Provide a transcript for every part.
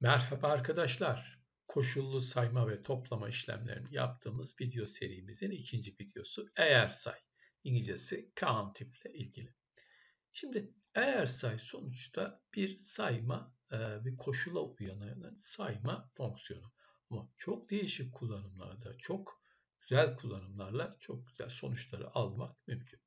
Merhaba arkadaşlar. Koşullu sayma ve toplama işlemlerini yaptığımız video serimizin ikinci videosu eğer say. İngilizcesi count ile ilgili. Şimdi eğer say sonuçta bir sayma, e, bir koşula uyanan sayma fonksiyonu. Ama çok değişik kullanımlarda, çok güzel kullanımlarla çok güzel sonuçları almak mümkün.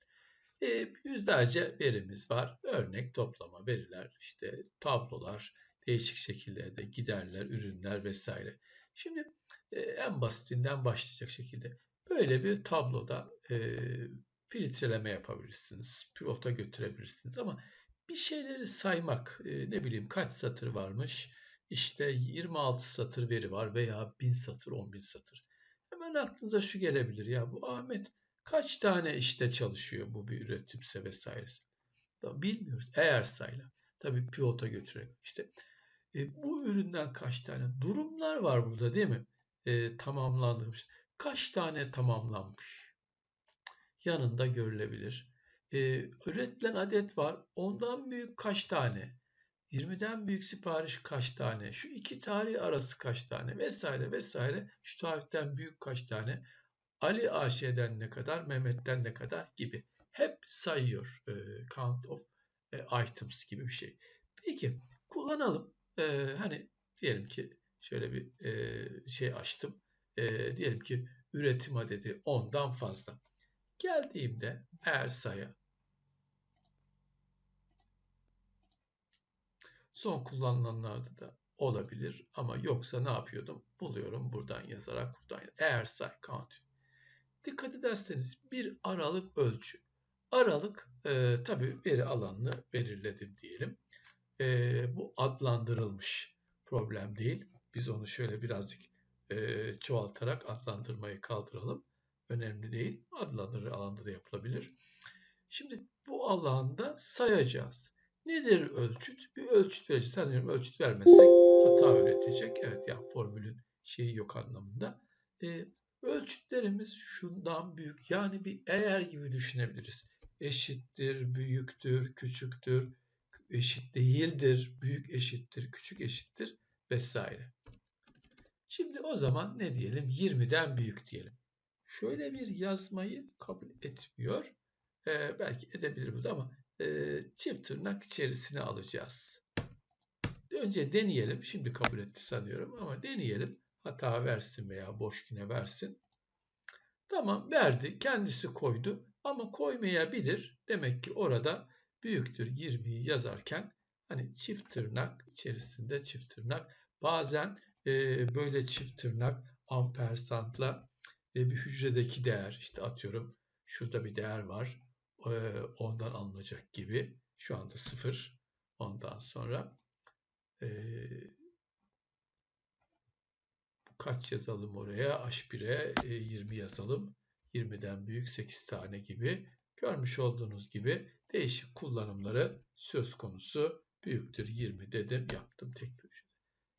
E, yüzlerce verimiz var. Örnek toplama veriler, işte tablolar, değişik şekillerde giderler, ürünler vesaire. Şimdi e, en basitinden başlayacak şekilde böyle bir tabloda e, filtreleme yapabilirsiniz, pivota götürebilirsiniz ama bir şeyleri saymak, e, ne bileyim kaç satır varmış, işte 26 satır veri var veya 1000 satır, 10.000 satır. Hemen aklınıza şu gelebilir ya bu Ahmet kaç tane işte çalışıyor bu bir üretimse vesairesi. Bilmiyoruz eğer sayla. Tabii pivota götürerek. İşte e, bu üründen kaç tane? Durumlar var burada değil mi? E, tamamlanmış. Kaç tane tamamlanmış? Yanında görülebilir. E, üretilen adet var. Ondan büyük kaç tane? 20'den büyük sipariş kaç tane? Şu iki tarih arası kaç tane? Vesaire vesaire. Şu tarihten büyük kaç tane? Ali AŞ'den ne kadar? Mehmet'ten ne kadar? Gibi. Hep sayıyor. E, count of e, items gibi bir şey. Peki kullanalım e, hani diyelim ki şöyle bir e, şey açtım. E, diyelim ki üretim adedi 10'dan fazla. Geldiğimde eğer sayı son kullanılanlarda da olabilir ama yoksa ne yapıyordum? Buluyorum buradan yazarak buradan eğer say count. Dikkat ederseniz bir aralık ölçü. Aralık e, tabii veri alanını belirledim diyelim e, bu adlandırılmış problem değil. Biz onu şöyle birazcık e, çoğaltarak adlandırmayı kaldıralım. Önemli değil. Adlandırır alanda da yapılabilir. Şimdi bu alanda sayacağız. Nedir ölçüt? Bir ölçüt vereceğiz. Sanıyorum ölçüt vermezsek hata üretecek. Evet ya formülün şeyi yok anlamında. E, ölçütlerimiz şundan büyük. Yani bir eğer gibi düşünebiliriz. Eşittir, büyüktür, küçüktür, eşit değildir, büyük eşittir, küçük eşittir vesaire. Şimdi o zaman ne diyelim? 20'den büyük diyelim. Şöyle bir yazmayı kabul etmiyor. Ee, belki edebilir bu da ama e, çift tırnak içerisine alacağız. Önce deneyelim. Şimdi kabul etti sanıyorum ama deneyelim. Hata versin veya boş yine versin. Tamam verdi. Kendisi koydu ama koymayabilir. Demek ki orada büyüktür 20'yi yazarken hani çift tırnak içerisinde çift tırnak bazen e, böyle çift tırnak ampersandla e, bir hücredeki değer işte atıyorum şurada bir değer var e, ondan alınacak gibi şu anda sıfır ondan sonra e, kaç yazalım oraya? H1'e e, 20 yazalım 20'den büyük 8 tane gibi. Görmüş olduğunuz gibi değişik kullanımları söz konusu büyüktür 20 dedim yaptım tek cümle.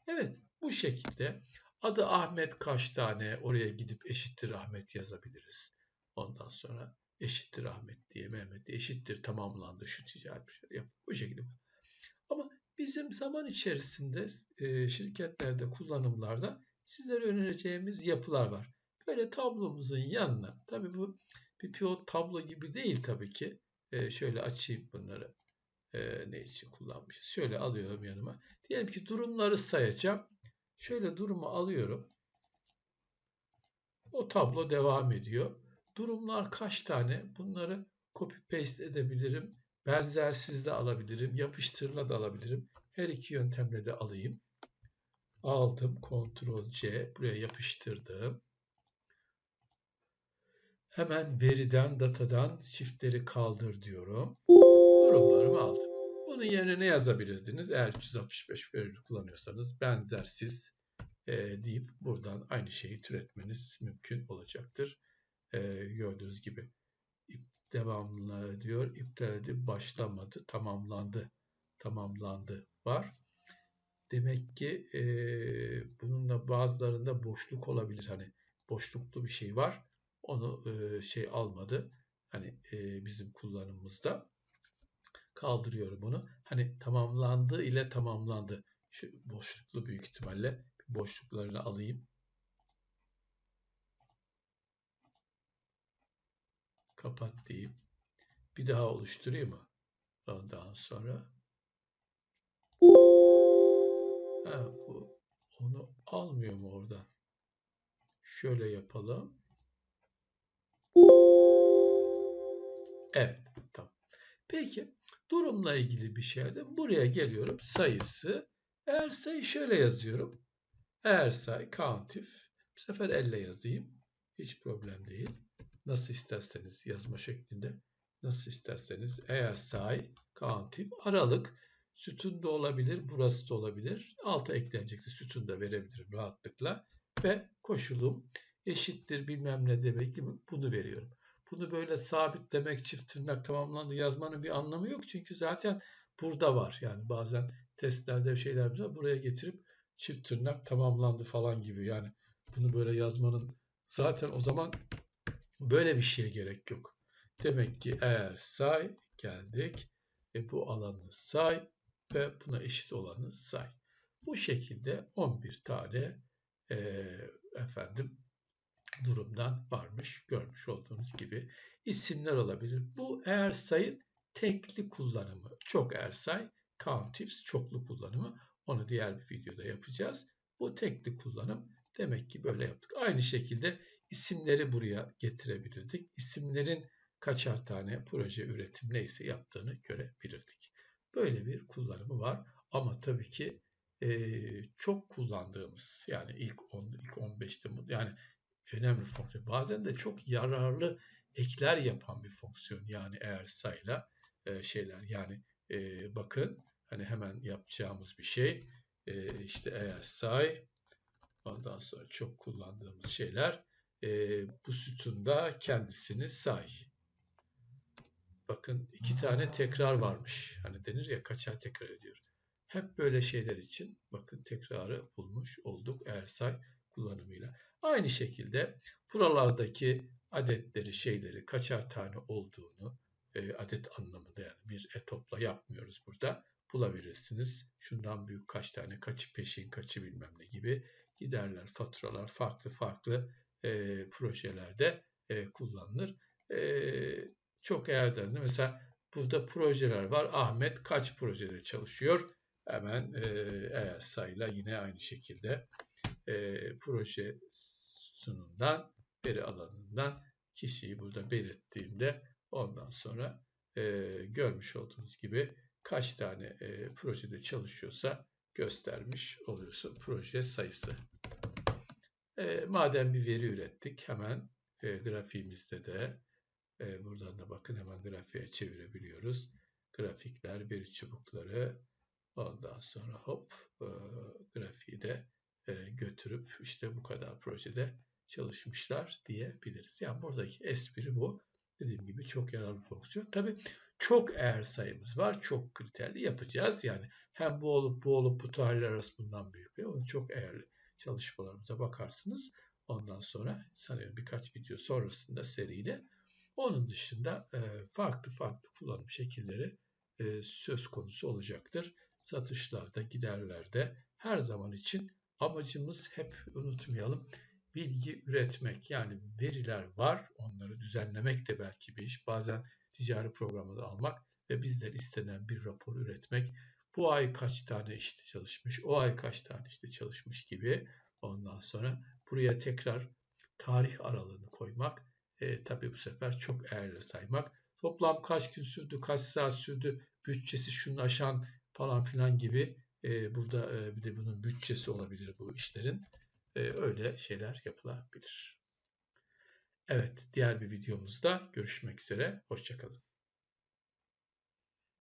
Evet bu şekilde adı Ahmet kaç tane oraya gidip eşittir Ahmet yazabiliriz. Ondan sonra eşittir Ahmet diye Mehmet eşittir tamamlandı şu ticari bir şey yap. Bu şekilde. Ama bizim zaman içerisinde e, şirketlerde kullanımlarda sizlere önereceğimiz yapılar var. Böyle tablomuzun yanına tabi bu bir pivot tablo gibi değil tabii ki. E, şöyle açayım bunları. E, ne için kullanmışız? Şöyle alıyorum yanıma. Diyelim ki durumları sayacağım. Şöyle durumu alıyorum. O tablo devam ediyor. Durumlar kaç tane? Bunları copy paste edebilirim. Benzersiz de alabilirim. Yapıştırla da alabilirim. Her iki yöntemle de alayım. Aldım. Ctrl C. Buraya yapıştırdım. Hemen veriden, datadan çiftleri kaldır diyorum. Durumlarımı aldım. Bunun yerine ne yazabilirdiniz? Eğer 365 veri kullanıyorsanız benzersiz e, deyip buradan aynı şeyi türetmeniz mümkün olacaktır. E, gördüğünüz gibi devamlı diyor. İptal edip başlamadı, tamamlandı, tamamlandı var. Demek ki e, bununla bazılarında boşluk olabilir. Hani boşluklu bir şey var onu e, şey almadı. Hani e, bizim kullanımımızda kaldırıyorum bunu. Hani tamamlandı ile tamamlandı. Şu boşluklu büyük ihtimalle boşluklarını alayım. Kapat diyeyim. Bir daha oluşturayım mı? Ondan sonra ha, bu onu almıyor mu oradan? Şöyle yapalım. Evet, tamam. Peki, durumla ilgili bir şeyde buraya geliyorum. Sayısı. Eğer sayı şöyle yazıyorum. Eğer say, countif. Bu sefer elle yazayım. Hiç problem değil. Nasıl isterseniz yazma şeklinde. Nasıl isterseniz. Eğer say, countif, aralık. Sütun da olabilir, burası da olabilir. Alta eklenecekse sütun da verebilirim rahatlıkla. Ve koşulum eşittir bilmem ne demek gibi bunu veriyorum. Bunu böyle sabitlemek çift tırnak tamamlandı yazmanın bir anlamı yok. Çünkü zaten burada var. Yani bazen testlerde şeyler var. Buraya getirip çift tırnak tamamlandı falan gibi. Yani bunu böyle yazmanın zaten o zaman böyle bir şeye gerek yok. Demek ki eğer say geldik ve bu alanı say ve buna eşit olanı say. Bu şekilde 11 tane e, efendim durumdan varmış. Görmüş olduğunuz gibi isimler olabilir. Bu eğer sayın tekli kullanımı. Çok eğer say countifs çoklu kullanımı. Onu diğer bir videoda yapacağız. Bu tekli kullanım demek ki böyle yaptık. Aynı şekilde isimleri buraya getirebilirdik. İsimlerin kaçar tane proje üretim neyse yaptığını görebilirdik. Böyle bir kullanımı var. Ama tabii ki e, çok kullandığımız yani ilk 10 ilk 15'te yani önemli fonksiyon. Bazen de çok yararlı ekler yapan bir fonksiyon. Yani eğer sayla e, şeyler yani e, bakın hani hemen yapacağımız bir şey e, işte eğer say ondan sonra çok kullandığımız şeyler e, bu sütunda kendisini say. Bakın iki tane tekrar varmış. Hani denir ya kaçar tekrar ediyor. Hep böyle şeyler için bakın tekrarı bulmuş olduk eğer say kullanımıyla. Aynı şekilde buralardaki adetleri, şeyleri kaçar tane olduğunu e, adet anlamında yani bir etopla yapmıyoruz burada. Bulabilirsiniz. Şundan büyük kaç tane, kaçı peşin, kaçı bilmem ne gibi giderler, faturalar farklı farklı e, projelerde e, kullanılır. E, çok eğerden de mesela burada projeler var. Ahmet kaç projede çalışıyor? Hemen e, eğer sayıyla yine aynı şekilde e, proje sunumdan, veri alanından kişiyi burada belirttiğimde ondan sonra e, görmüş olduğunuz gibi kaç tane e, projede çalışıyorsa göstermiş oluyorsun proje sayısı. E, madem bir veri ürettik hemen e, grafiğimizde de e, buradan da bakın hemen grafiğe çevirebiliyoruz. Grafikler, veri çubukları ondan sonra hop e, grafiği de götürüp işte bu kadar projede çalışmışlar diyebiliriz. Yani buradaki espri bu. Dediğim gibi çok yararlı fonksiyon. Tabii çok eğer sayımız var. Çok kriterli yapacağız. Yani hem bu olup bu olup bu tarihler arası bundan büyük ve onun çok eğerli çalışmalarımıza bakarsınız. Ondan sonra sanıyorum birkaç video sonrasında seriyle onun dışında e, farklı farklı kullanım şekilleri e, söz konusu olacaktır. Satışlarda, giderlerde her zaman için amacımız hep unutmayalım bilgi üretmek. Yani veriler var onları düzenlemek de belki bir iş. Bazen ticari programı almak ve bizden istenen bir rapor üretmek. Bu ay kaç tane işte çalışmış o ay kaç tane işte çalışmış gibi. Ondan sonra buraya tekrar tarih aralığını koymak. E, tabi bu sefer çok eğerle saymak. Toplam kaç gün sürdü kaç saat sürdü bütçesi şunu aşan falan filan gibi e, burada bir de bunun bütçesi olabilir bu işlerin e, öyle şeyler yapılabilir. Evet, diğer bir videomuzda görüşmek üzere. Hoşçakalın.